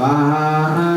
Bye.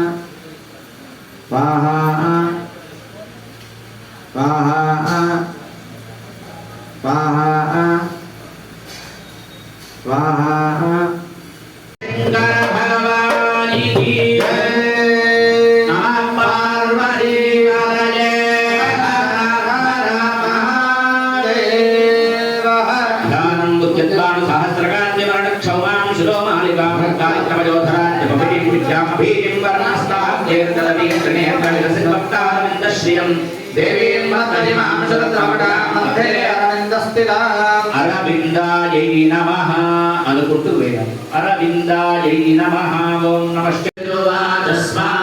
త్రినేత్రవిలసిద్భక్తారవిందశ్రియం దేవీం మత్తజిమాం శరద్రమటాం మధ్యే అరవిందస్థితాం అరవిందాయై నమః అనుకుంటూ వేయాలి. అరవిందాయై నమః. ఓం నమశ్చంద్రువాచ స్వాహా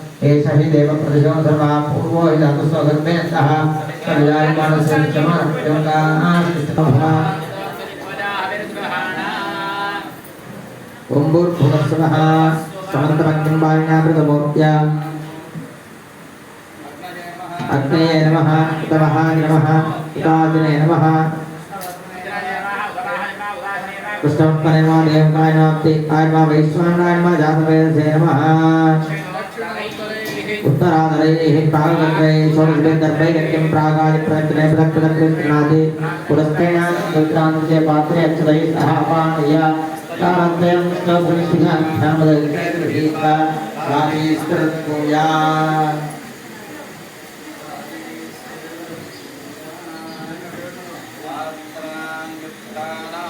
ये सभी देव प्रजो धर्मा पूर्वो जातु स्वगर में सह परिजायमान से क्षमा देवता आस्तितमः ओम्बुर भुवस्वः समन्तमग्निं वाण्यामृतमूर्त्या अग्नये नमः। उतमः नमः उतादिने नमः कृष्णपनेमा देवकायनाप्ति आयमा वैश्वानायमा जातवेदसे नमः। उत्तराधरैः प्रागग्रैः षोडशभिर्दर्भैरक्यं प्रागाय प्रयत्ने प्रदक्षिणकृष्णादि पुरस्तेन पवित्रान्तस्य पात्रे अक्षतैः सह अपानय तारद्वयं स्तोभुनिष्ठिनाभ्यामदगीता स्वामीस्कृत्पूया पूर्ववत्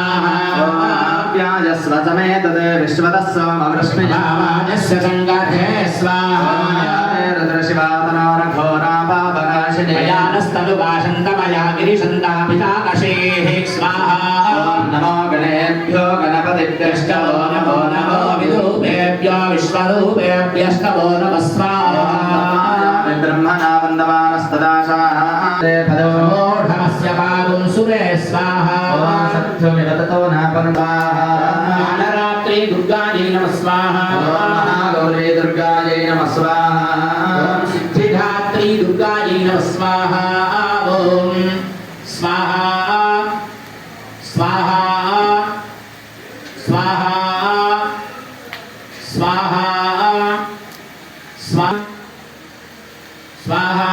व्याजस्वसमेतद् विश्वतः सोमवृष्णिजावाजस्य सङ्गते स्वाहा रुद्रशिवातनोरघोरापापकाशिने मयानस्तनुभाषन्तमया गिरिशन्तापिताकशेः स्वाहा नमो गणेभ्यो गणपतिभ्यश्चवो नमो नमो विरूपेभ्यो विश्वरूपेभ्यस्तवो नमः स्वाहा ब्रह्मणा वन्दमानस्तदाशाः नमः स्वाहा ॐ स्वाहा स्वाहा स्वाहा स्वाहा स्वा स्वाहा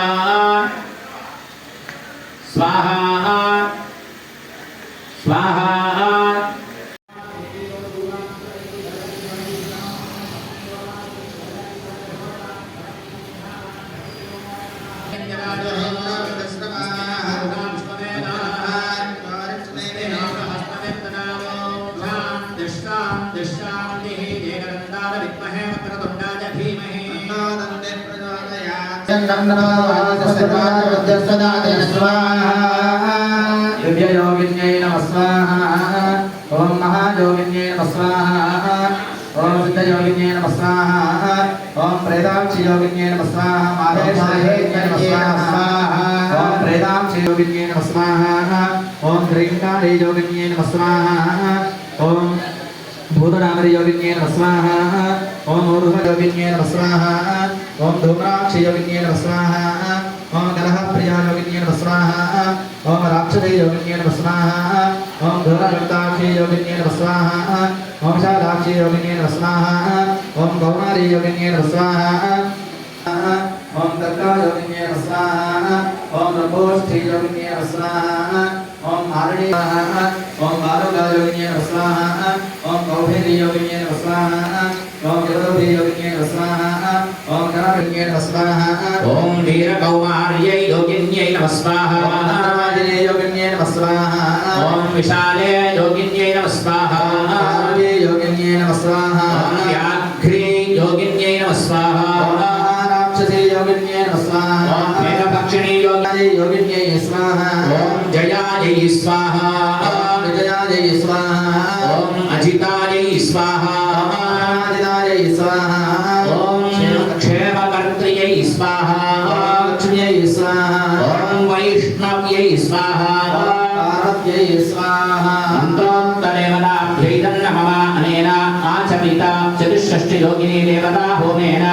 स्वाहा स्वाहा स्वाहा दिव्ययोगिन्यै योगिन्यै नमः स्वाहा ॐ महायोगिन्यै नमः स्वाहा ॐ सिद्धयोगिन्यै नमः स्वाहा ॐ प्रेदाक्षयोगिन्यै नमः स्वाहा माहेश्वरयोगिन्यै नमः स्वाहा ॐ प्रेदाक्षयोगिन्यै नमः स्वाहा ॐ ह्रीङ्कारेयोगिन्यै नमः स्वाहा ॐ భూతడామరయోగిన్యేన స్వాహ ఓం ఊర్ధ్వయోగిన్యేన స్వాహ ఓం ధూమ్రాక్షయోగిన్యేన స్వాహ ఓం కలహప్రియాయోగిన్యేన స్వాహ ఓం రాక్షసయోగిన్యేన స్వాహ ఓం ధూరగంతాక్షయోగిన్యేన స్వాహ ఓం శాదాక్షయోగిన్యేన స్వాహ ఓం గౌనారీయోగిన్యేన స్వాహ ఓం దత్తాయోగిన్యేన స్వాహ ఓం నభోష్ఠయోగిన్యేన స్వాహ मारुणीवाः ॐ बालुकायोगिन्येन स्वाहा ॐ कौभिर्योगिन्येन स्वाहा ॐ जगदोभिर्योगिन्येन स्वाहा ॐ कराभिर्योगिन्येन स्वाहा ॐ धीरकौमार्यै योगिन्यै नमः स्वाहा मानवाजिने योगिन्यै नमः स्वाहा ॐ विशाले योगिन्यै नमः स्वाहा योगिन्यै नमः स्वाहा व्याघ्रे योगिन्यै नमः स्वाहा राक्षसे योगिन्यै योगिन्यै स्वाहा ॐ जयायै स्वाहा विजयायै स्वाहा ॐ अजितायै स्वाहा अजितायै स्वाहा ॐ क्षेमकर्त्र्यै स्वाहा लक्ष्म्यै स्वाहा ॐ वैष्णव्यै स्वाहा पार्वत्यै स्वाहा अन्तोत्तदेवताभ्यै तन्नमः अनेन आचमिता चतुष्षष्टियोगिनी देवता होमेन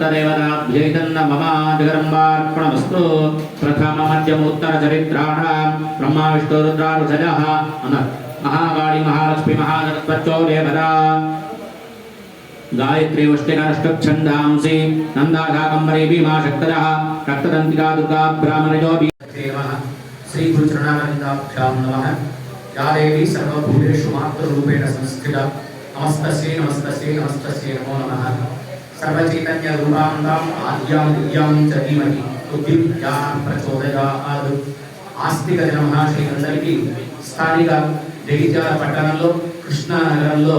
మంత్రోత్తరేవదాభ్యైతన్నమమ జగదంబార్పణమస్తు ప్రథమ మధ్యమోత్తర చరిత్రాణం బ్రహ్మ విష్ణు రుద్రారుజజః అన మహాకాళి మహాలక్ష్మి మహాసరస్వత్యో దేవతా గాయత్రి వష్టినష్టఛందాంసి నందాఘాకంబరే భీమా శక్తరः రక్తదంతికా దుర్గా బ్రాహ్మణజో దేవः శ్రీ గురుచరణానందాభ్యాం నమః యా దేవి సర్వభూతేషు మాతృరూపేణ సంస్థిత నమస్తస్యై నమస్తస్యై నమస్తస్యై నమో సర్వచైతన్య రూపాంతాం ఆద్యాం విద్యాం చ ధీమహి బుద్ధిం జ్ఞానం ప్రచోదయాత్ ఆస్తిక జనమహాశయులందరికీ స్థానిక జగిత్యాల పట్టణంలో కృష్ణానగరంలో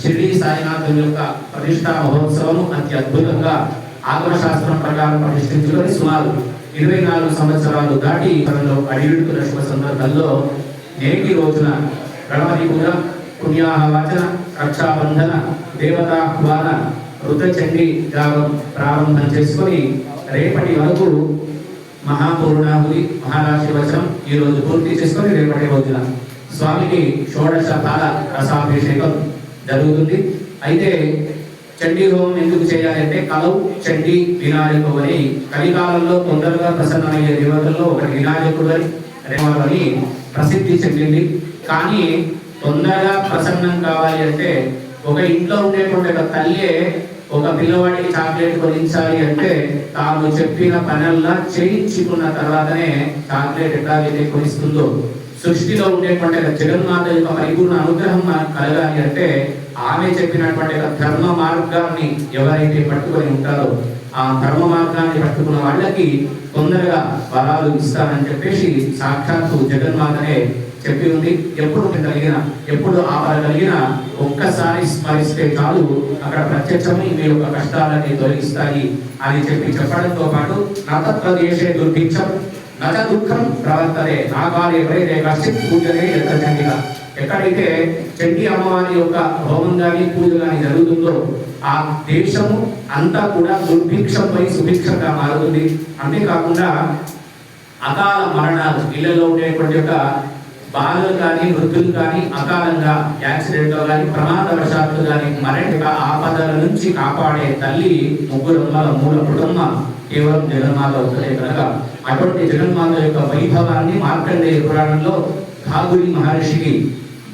షిరిడి సాయినాథుని యొక్క ప్రతిష్టా మహోత్సవం అతి అద్భుతంగా ఆగమశాస్త్రం ప్రకారం ప్రతిష్ఠించుకొని సుమారు ఇరవై నాలుగు సంవత్సరాలు దాటి తనలో అడిగిడుతున్న శుభ సందర్భంలో నేటి రోజున గణపతి పూజ పుణ్యాహవాచన రక్షాబంధన దేవతాహ్వాన రుద్రచండీ యాగం ప్రారంభం చేసుకొని రేపటి వరకు మహాపూర్ణాహుతి మహారాశి వచనం ఈ రోజు పూర్తి చేసుకొని రేపటి రోజున స్వామికి షోడశ పాల రసాభిషేకం జరుగుతుంది. అయితే చండీ హోమం ఎందుకు చేయాలంటే కలవు చండీ వినాయకుడు అని కలికాలంలో తొందరగా ప్రసన్నమయ్యే దేవతల్లో ఒక వినాయకుడు అని అని ప్రసిద్ధి చెందింది. కానీ తొందరగా ప్రసన్నం కావాలి అంటే ఒక ఇంట్లో ఉండేటువంటి ఒక తల్లి ఒక పిల్లవాడికి చాక్లెట్ కొనించాలి అంటే తాను చెప్పిన పనల్లా చేయించుకున్న తర్వాతనే చాక్లెట్ ఎట్లాగైతే కొనిస్తుందో. సృష్టిలో ఉండేటువంటి జగన్మాత యొక్క పరిపూర్ణ అనుగ్రహం మనకు కలగాలి అంటే ఆమె చెప్పినటువంటి ధర్మ మార్గాన్ని ఎవరైతే పట్టుకొని ఉంటారో ఆ ధర్మ మార్గాన్ని పట్టుకున్న వాళ్ళకి తొందరగా వరాలు ఇస్తానని చెప్పేసి సాక్షాత్తు జగన్మాతనే చెప్పి ఉంది. ఎప్పుడు కలిగిన ఎప్పుడు ఆపద కలిగిన ఒక్కసారి స్మరిస్తే చాలు. అక్కడ ప్రత్యక్షమై మీ యొక్క కష్టాలని తొలగిస్తాయి అని చెప్పి చెప్పడంతో పాటు నతత్వదేశే దుర్భిక్షం నచ దుఃఖం ప్రవర్తనే నాగాలే వైరే కశ్చిత్ పూజనే ఎంత చండిగా ఎక్కడైతే చండీ అమ్మవారి యొక్క హోమం కానీ పూజ కానీ జరుగుతుందో ఆ దేశము అంతా కూడా దుర్భిక్షంపై సుభిక్షంగా మారుతుంది. అంతేకాకుండా అకాల మరణాలు ఇళ్ళలో ఉండేటువంటి యొక్క బాధలు కానీ వృద్ధులు కానీ అకాలంగా యాక్సిడెంట్ కానీ ప్రమాదవశాత్తు కానీ మరింత ఆపదల నుంచి కాపాడే తల్లి ముగ్గురమ్మల మూల కుటుంబ కేవలం జగన్మాత అవుతుంది కనుక. అటువంటి జగన్మాత యొక్క వైభవాన్ని మార్కండేయ పురాణంలో కాగురి మహర్షికి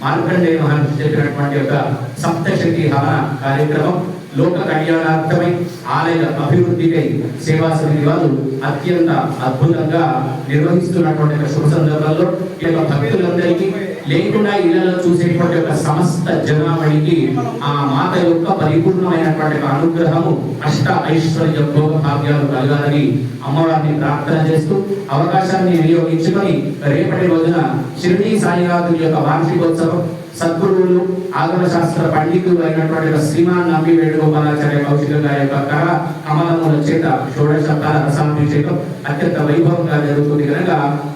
మార్కండేయ మహర్షి చెప్పినటువంటి యొక్క సప్తశక్తి హవన కార్యక్రమం లోక కళ్యాణార్థమై ఆలయ అభివృద్ధికై సేవా సమితి వారు అత్యంత అద్భుతంగా నిర్వహిస్తున్నటువంటి శుభ సందర్భంలో ఈ యొక్క భక్తులందరికీ లేకుండా ఇళ్ళలో చూసేటువంటి ఒక సమస్త జనామణికి ఆ మాత యొక్క పరిపూర్ణమైనటువంటి అనుగ్రహము అష్ట ఐశ్వర్య భోగ భాగ్యాలు కలగాలని అమ్మవారిని ప్రార్థన చేస్తూ అవకాశాన్ని వినియోగించుకొని రేపటి రోజున షిరిడి సాయినాథుని యొక్క వార్షికోత్సవం సద్గురువులు ఆగమ శాస్త్ర పండితులు అయినటువంటి శ్రీమాన్ నంబి వేణుగోపాలాచార్య కౌశిక గారి యొక్క కళ కమలముల చేత షోడశకాల రసాభిషేకం అత్యంత వైభవంగా జరుగుతుంది కనుక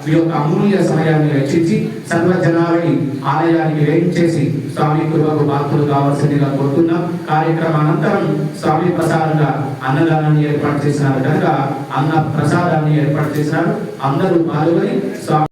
ఈ యొక్క అమూల్య సమయాన్ని రక్షించి సర్వజనాలని ఆలయానికి వేయించేసి స్వామి కృపకు బాధ్యులు కావాల్సిందిగా కోరుతున్నాం. కార్యక్రమానంతరం స్వామి ప్రసాదంగా అన్నదానాన్ని ఏర్పాటు చేసినారు కనుక అన్న ప్రసాదాన్ని ఏర్పాటు చేసినారు. అందరూ పాల్గొని స్వామి